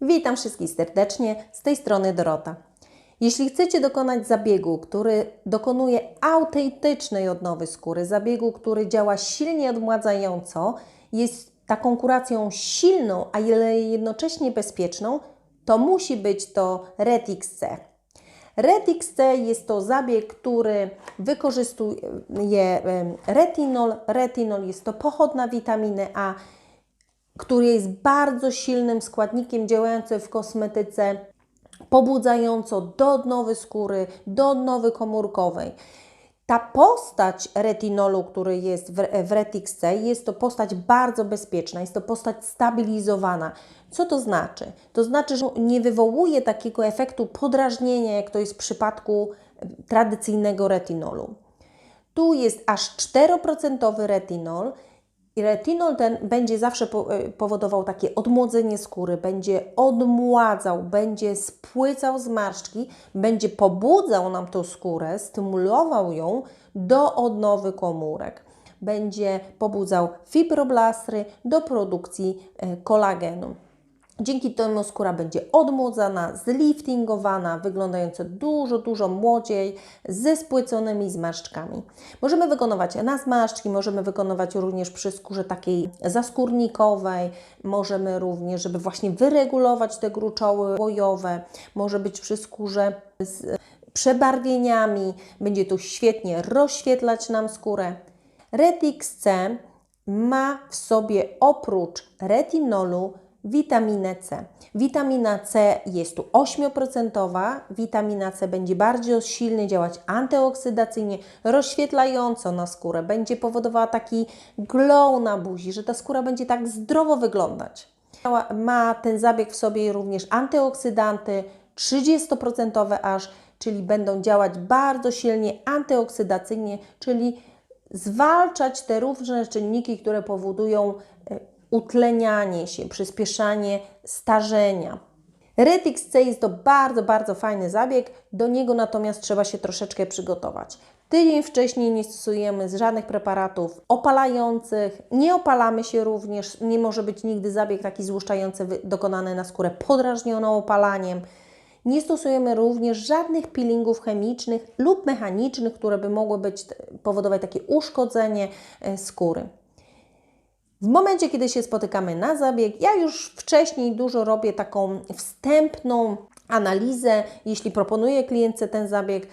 Witam wszystkich serdecznie, z tej strony Dorota. Jeśli chcecie dokonać zabiegu, który dokonuje autentycznej odnowy skóry, zabiegu, który działa silnie odmładzająco, jest taką kuracją silną, ale jednocześnie bezpieczną, to musi być to Retix C. Retix C jest to zabieg, który wykorzystuje retinol. Retinol jest to pochodna witaminy A, który jest bardzo silnym składnikiem działającym w kosmetyce, pobudzająco do odnowy skóry, do odnowy komórkowej. Ta postać retinolu, który jest w, w Retix C, jest to postać bardzo bezpieczna, jest to postać stabilizowana. Co to znaczy? To znaczy, że nie wywołuje takiego efektu podrażnienia, jak to jest w przypadku tradycyjnego retinolu. Tu jest aż 4% retinol i retinol ten będzie zawsze e, powodował takie odmłodzenie skóry, będzie odmładzał, będzie spłycał zmarszczki, będzie pobudzał nam tą skórę, stymulował ją do odnowy komórek. Będzie pobudzał fibroblastry do produkcji e, kolagenu. Dzięki temu skóra będzie odmłodzana, zliftingowana, wyglądająca dużo, dużo młodziej, ze spłyconymi zmarszczkami. Możemy wykonywać na zmarszczki, możemy wykonywać również przy skórze takiej zaskórnikowej, możemy również, żeby właśnie wyregulować te gruczoły łojowe, może być przy skórze z przebarwieniami, będzie to świetnie rozświetlać nam skórę. Retix C ma w sobie oprócz retinolu witaminę C. Witamina C jest tu 8%. Witamina C będzie bardzo silnie działać antyoksydacyjnie, rozświetlająco na skórę. Będzie powodowała taki glow na buzi, że ta skóra będzie tak zdrowo wyglądać. Ma ten zabieg w sobie również antyoksydanty, 30% aż, czyli będą działać bardzo silnie antyoksydacyjnie, czyli zwalczać te różne czynniki, które powodują utlenianie się, przyspieszanie starzenia. Retix C jest to bardzo, bardzo fajny zabieg, do niego natomiast trzeba się troszeczkę przygotować. Tydzień wcześniej nie stosujemy żadnych preparatów opalających, nie opalamy się również, nie może być nigdy zabieg taki złuszczający dokonany na skórę podrażnioną opalaniem. Nie stosujemy również żadnych peelingów chemicznych lub mechanicznych, które by mogły być, powodować takie uszkodzenie e, skóry. W momencie, kiedy się spotykamy na zabieg, ja już wcześniej dużo robię taką wstępną analizę. Jeśli proponuję klientce ten zabieg, y,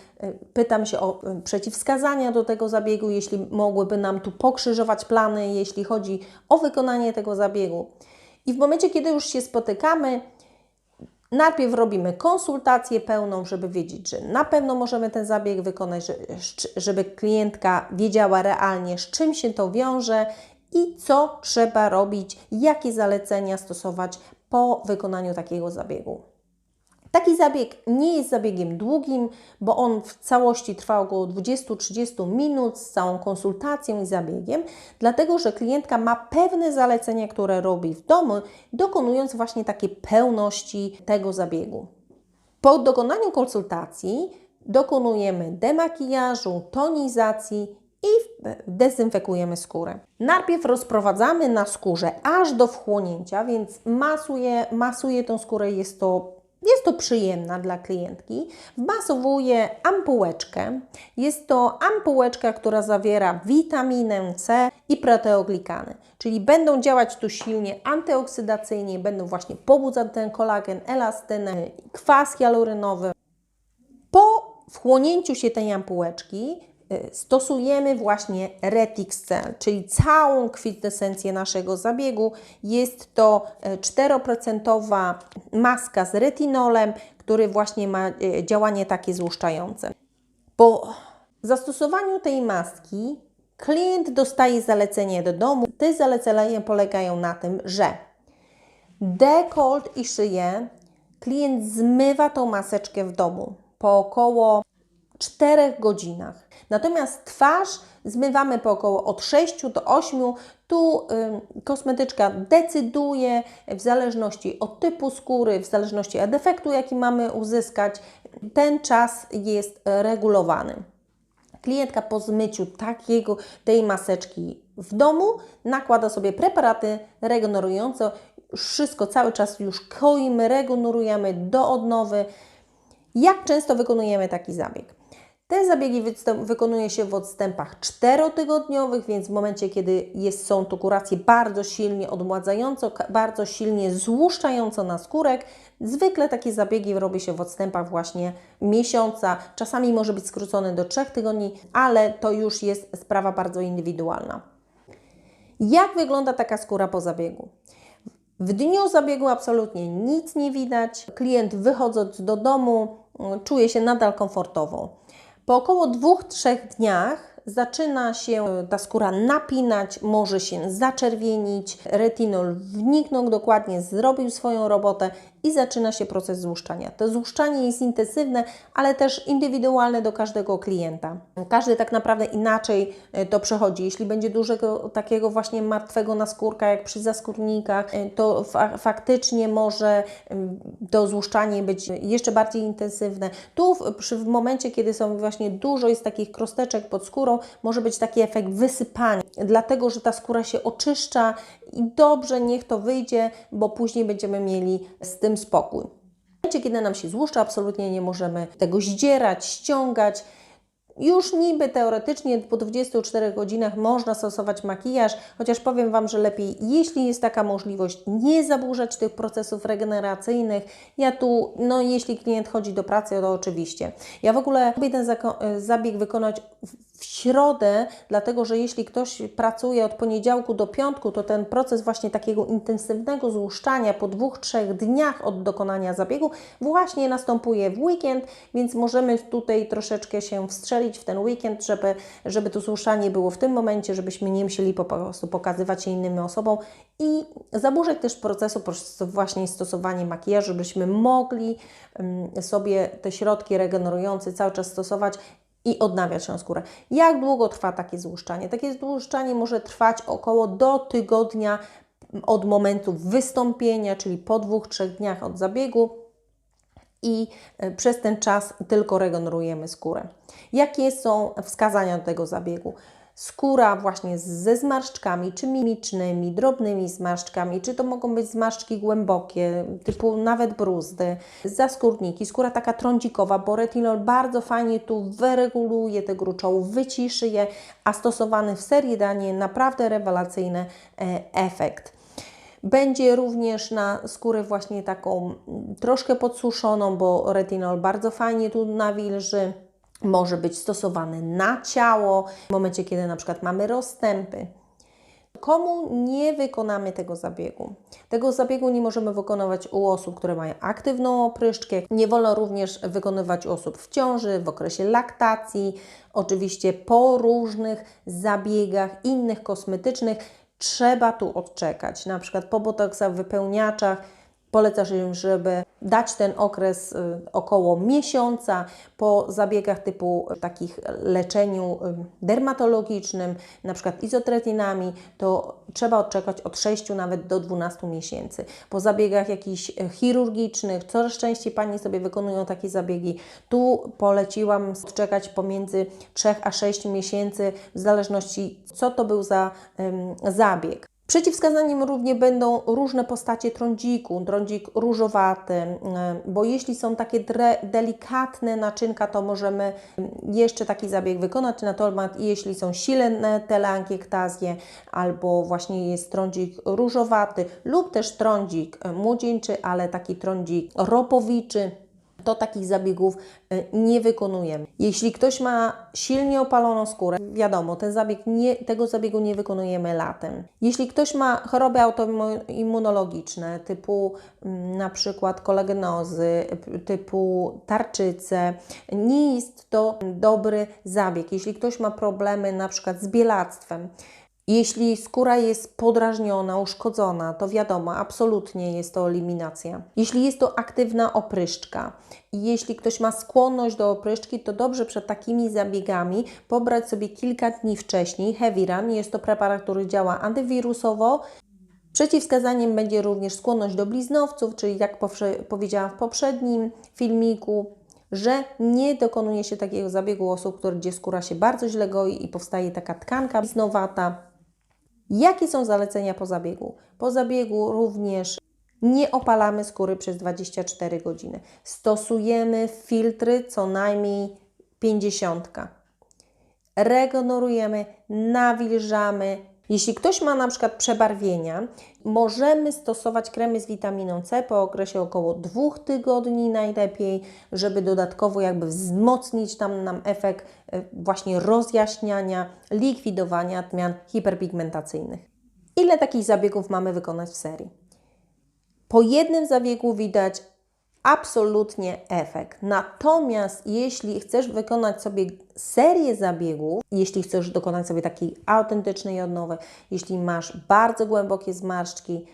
pytam się o y, przeciwwskazania do tego zabiegu, jeśli mogłyby nam tu pokrzyżować plany, jeśli chodzi o wykonanie tego zabiegu. I w momencie, kiedy już się spotykamy, Najpierw robimy konsultację pełną, żeby wiedzieć, że na pewno możemy ten zabieg wykonać, żeby klientka wiedziała realnie, z czym się to wiąże i co trzeba robić, jakie zalecenia stosować po wykonaniu takiego zabiegu. Taki zabieg nie jest zabiegiem długim, bo on w całości trwa około 20-30 minut z całą konsultacją i zabiegiem, dlatego że klientka ma pewne zalecenia, które robi w domu, dokonując właśnie takiej pełności tego zabiegu. Po dokonaniu konsultacji dokonujemy demakijażu, tonizacji i dezynfekujemy skórę. Najpierw rozprowadzamy na skórze aż do wchłonięcia, więc masuje, masuje tą skórę, jest to, jest to przyjemna dla klientki. Wmasowuję ampułeczkę. Jest to ampułeczka, która zawiera witaminę C i proteoglikany, czyli będą działać tu silnie antyoksydacyjnie, będą właśnie pobudzać ten kolagen, elastynę, kwas hialuronowy. Po wchłonięciu się tej ampułeczki stosujemy właśnie Retix Cell, czyli całą kwintesencję naszego zabiegu. Jest to y, 4% maska z retinolem, który właśnie ma y, działanie takie złuszczające. Po zastosowaniu tej maski klient dostaje zalecenie do domu. Te zalecenia polegają na tym, że dekolt i szyję klient zmywa tą maseczkę w domu po około 4 godzinach. Natomiast twarz zmywamy po około od 6 do 8. Tu y, kosmetyczka decyduje w zależności od typu skóry, w zależności od efektu, jaki mamy uzyskać. Ten czas jest regulowany. Klientka po zmyciu takiego, tej maseczki w domu nakłada sobie preparaty regenerujące. Wszystko cały czas już koimy, regenerujemy do odnowy. Jak często wykonujemy taki zabieg? Te zabiegi wykonuje się w odstępach czterotygodniowych, więc w momencie, kiedy jest, są to kuracje bardzo silnie odmładzająco, bardzo silnie złuszczająco na skórek, zwykle takie zabiegi robi się w odstępach właśnie miesiąca, czasami może być skrócone do trzech tygodni, ale to już jest sprawa bardzo indywidualna. Jak wygląda taka skóra po zabiegu? W dniu zabiegu absolutnie nic nie widać. Klient wychodząc do domu czuje się nadal komfortowo. Po około dwóch, trzech dniach zaczyna się ta skóra napinać, może się zaczerwienić, retinol wniknął dokładnie, zrobił swoją robotę i zaczyna się proces złuszczania. To złuszczanie jest intensywne, ale też indywidualne do każdego klienta. Każdy tak naprawdę inaczej e, to przechodzi. Jeśli będzie dużego takiego właśnie martwego naskórka, jak przy zaskórnikach, e, to fa faktycznie może to złuszczanie być jeszcze bardziej intensywne. Tu w, przy, w momencie, kiedy są właśnie dużo jest takich krosteczek pod skórą, może być taki efekt wysypania, dlatego że ta skóra się oczyszcza i dobrze niech to wyjdzie, bo później będziemy mieli z tym spokój. W momencie, kiedy nam się złuszcza, absolutnie nie możemy tego zdzierać, ściągać. Już niby teoretycznie po 24 godzinach można stosować makijaż, chociaż powiem Wam, że lepiej, jeśli jest taka możliwość, nie zaburzać tych procesów regeneracyjnych. Ja tu, no jeśli klient chodzi do pracy, to oczywiście. Ja w ogóle lubię ten zabieg wykonać w środę, dlatego że jeśli ktoś pracuje od poniedziałku do piątku, to ten proces właśnie takiego intensywnego złuszczania po dwóch, trzech dniach od dokonania zabiegu właśnie następuje w weekend, więc możemy tutaj troszeczkę się wstrzelić w ten weekend, żeby, żeby to złuszczanie było w tym momencie, żebyśmy nie musieli po prostu pokazywać się innym osobom i zaburzać też procesu właśnie stosowania makijażu, żebyśmy mogli sobie te środki regenerujące cały czas stosować i odnawiać tę skórę. Jak długo trwa takie złuszczanie? Takie złuszczanie może trwać około do tygodnia od momentu wystąpienia, czyli po dwóch, trzech dniach od zabiegu i e, przez ten czas tylko regenerujemy skórę. Jakie są wskazania do tego zabiegu? Skóra właśnie ze zmarszczkami, czy mimicznymi, drobnymi zmarszczkami, czy to mogą być zmarszczki głębokie, typu nawet bruzdy, zaskórniki, skóra taka trądzikowa, bo retinol bardzo fajnie tu wyreguluje te gruczołów, wyciszy je, a stosowany w serii danie naprawdę rewelacyjny e, efekt. Będzie również na skórę właśnie taką troszkę podsuszoną, bo retinol bardzo fajnie tu nawilży może być stosowany na ciało, w momencie, kiedy na przykład mamy rozstępy. Komu nie wykonamy tego zabiegu? Tego zabiegu nie możemy wykonywać u osób, które mają aktywną opryszczkę. Nie wolno również wykonywać u osób w ciąży, w okresie laktacji, oczywiście po różnych zabiegach innych kosmetycznych. Trzeba tu odczekać, na przykład po botoksach, wypełniaczach Polecasz im, żeby dać ten okres y, około miesiąca po zabiegach typu takich leczeniu y, dermatologicznym, na przykład izotretinami, to trzeba odczekać od 6 nawet do 12 miesięcy. Po zabiegach jakichś chirurgicznych, coraz częściej Pani sobie wykonują takie zabiegi, tu poleciłam odczekać pomiędzy 3 a 6 miesięcy, w zależności co to był za um, zabieg. Przeciwwskazaniem również będą różne postacie trądziku, trądzik różowaty, e, bo jeśli są takie delikatne naczynka, to możemy jeszcze taki zabieg wykonać, natomiast jeśli są silne telangiectazje albo właśnie jest trądzik różowaty lub też trądzik młodzieńczy, ale taki trądzik ropowiczy, to takich zabiegów e, nie wykonujemy. Jeśli ktoś ma silnie opaloną skórę, wiadomo, ten zabieg nie, tego zabiegu nie wykonujemy latem. Jeśli ktoś ma choroby autoimmunologiczne typu mm, na przykład kolegenozy, typu tarczyce, nie jest to dobry zabieg. Jeśli ktoś ma problemy na przykład z bielactwem, jeśli skóra jest podrażniona, uszkodzona, to wiadomo, absolutnie jest to eliminacja. Jeśli jest to aktywna opryszczka i jeśli ktoś ma skłonność do opryszczki, to dobrze przed takimi zabiegami pobrać sobie kilka dni wcześniej Heaviran. Jest to preparat, który działa antywirusowo. Przeciwwskazaniem będzie również skłonność do bliznowców, czyli jak powiedziałam w poprzednim filmiku, że nie dokonuje się takiego zabiegu osób, które, gdzie skóra się bardzo źle goi i powstaje taka tkanka bliznowata. Jakie są zalecenia po zabiegu? Po zabiegu również nie opalamy skóry przez 24 godziny. Stosujemy filtry co najmniej 50. Regenerujemy, nawilżamy. Jeśli ktoś ma na przykład przebarwienia, możemy stosować kremy z witaminą C po okresie około 2 tygodni najlepiej, żeby dodatkowo jakby wzmocnić tam nam efekt e, właśnie rozjaśniania, likwidowania zmian hiperpigmentacyjnych. Ile takich zabiegów mamy wykonać w serii? Po jednym zabiegu widać absolutnie efekt. Natomiast jeśli chcesz wykonać sobie serię zabiegów, jeśli chcesz dokonać sobie takiej autentycznej odnowy, jeśli masz bardzo głębokie zmarszczki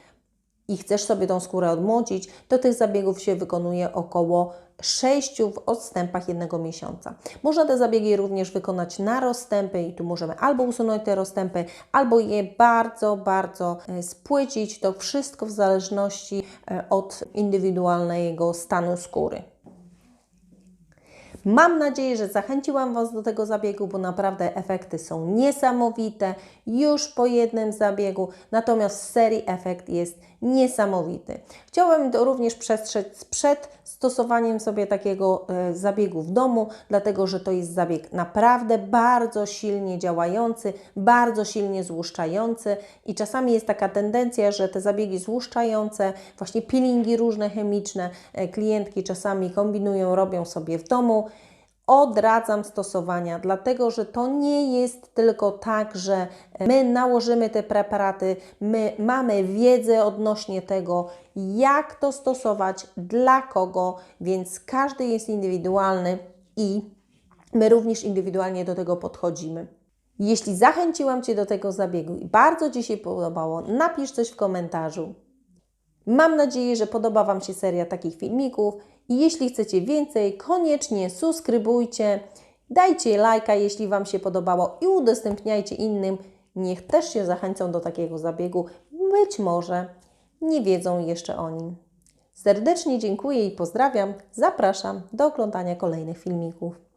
i chcesz sobie tą skórę odmłodzić, to tych zabiegów się wykonuje około 6 w odstępach jednego miesiąca. Można te zabiegi również wykonać na rozstępy i tu możemy albo usunąć te rozstępy, albo je bardzo, bardzo e, spłycić. To wszystko w zależności e, od indywidualnego stanu skóry. Mam nadzieję, że zachęciłam Was do tego zabiegu, bo naprawdę efekty są niesamowite już po jednym zabiegu, natomiast w serii efekt jest niesamowity. Chciałabym również przestrzec przed stosowaniem sobie takiego e, zabiegu w domu, dlatego że to jest zabieg naprawdę bardzo silnie działający, bardzo silnie złuszczający i czasami jest taka tendencja, że te zabiegi złuszczające, właśnie peelingi różne chemiczne, e, klientki czasami kombinują, robią sobie w domu odradzam stosowania, dlatego że to nie jest tylko tak, że my nałożymy te preparaty, my mamy wiedzę odnośnie tego, jak to stosować, dla kogo, więc każdy jest indywidualny i my również indywidualnie do tego podchodzimy. Jeśli zachęciłam Cię do tego zabiegu i bardzo Ci się podobało, napisz coś w komentarzu. Mam nadzieję, że podoba Wam się seria takich filmików i jeśli chcecie więcej, koniecznie subskrybujcie, dajcie lajka, jeśli Wam się podobało i udostępniajcie innym. Niech też się zachęcą do takiego zabiegu. Być może nie wiedzą jeszcze o nim. Serdecznie dziękuję i pozdrawiam. Zapraszam do oglądania kolejnych filmików.